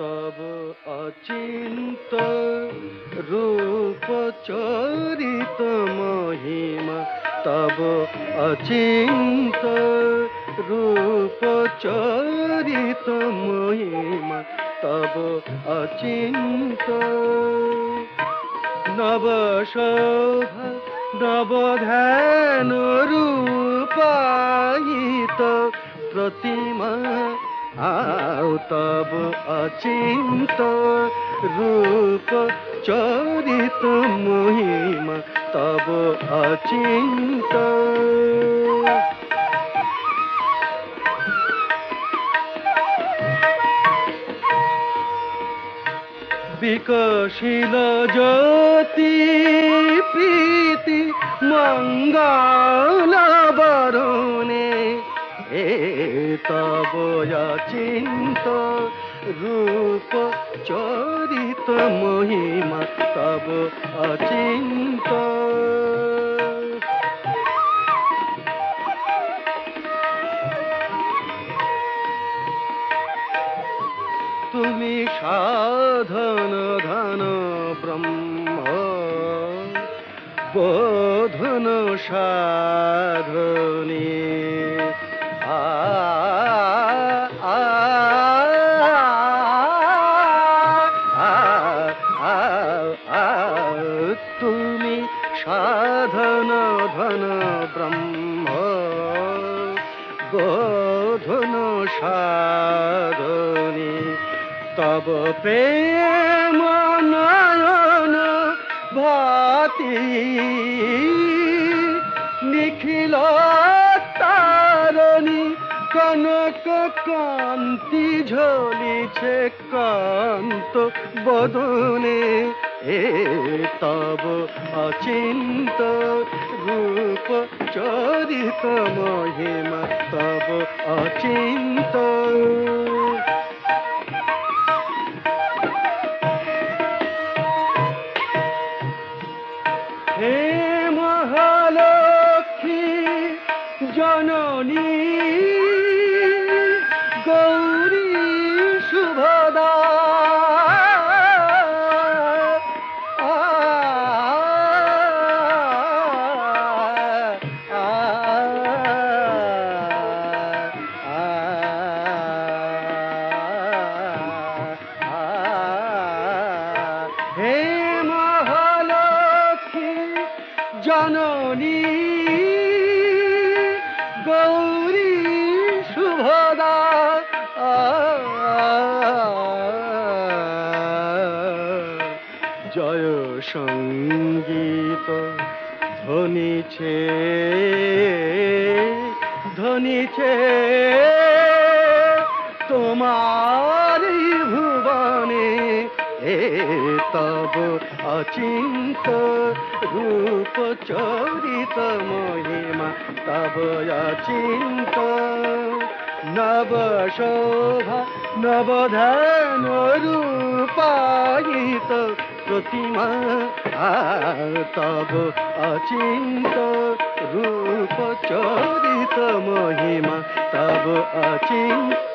তব অচিন্ত রূপ চরিত মহিমা, তব অচিন্ত রূপ চরিত মহিমা, তব অচিন্ত। নব শোভা নব ধ্যান রূপায়িত প্রতিমা আও তব অচিন্ত রূপ চরিত মহিমা তব অচিন্ত। বিকশিল জ্যোতি প্রীতি মঙ্গল তব চিন্ত রূপ চরিত মহিমা তব অচিন্ত। তুমি সাধন ধন ব্রহ্ম বোধন সাধনী তুমি সাধন ধন ব্রহ্ম তব নিখিল কান্তি ঝলিছে কান্ত বদনে। এ তব অচিন্ত রূপ চরিত মহিমা তব অচিন্ত। হে মহালক্ষ্মী জননী গৌরী শুভদা জয় সংগীত ধ্বনিছে ধ্বনিছে তোমার তব অচিন্ত রূপ চরিত মহিমা, তব অচিন্ত। নব শোভা নবধান রূপায়িত প্রতিমা তব অচিন্ত রূপ চরিত মহিমা, তব অচিন্ত।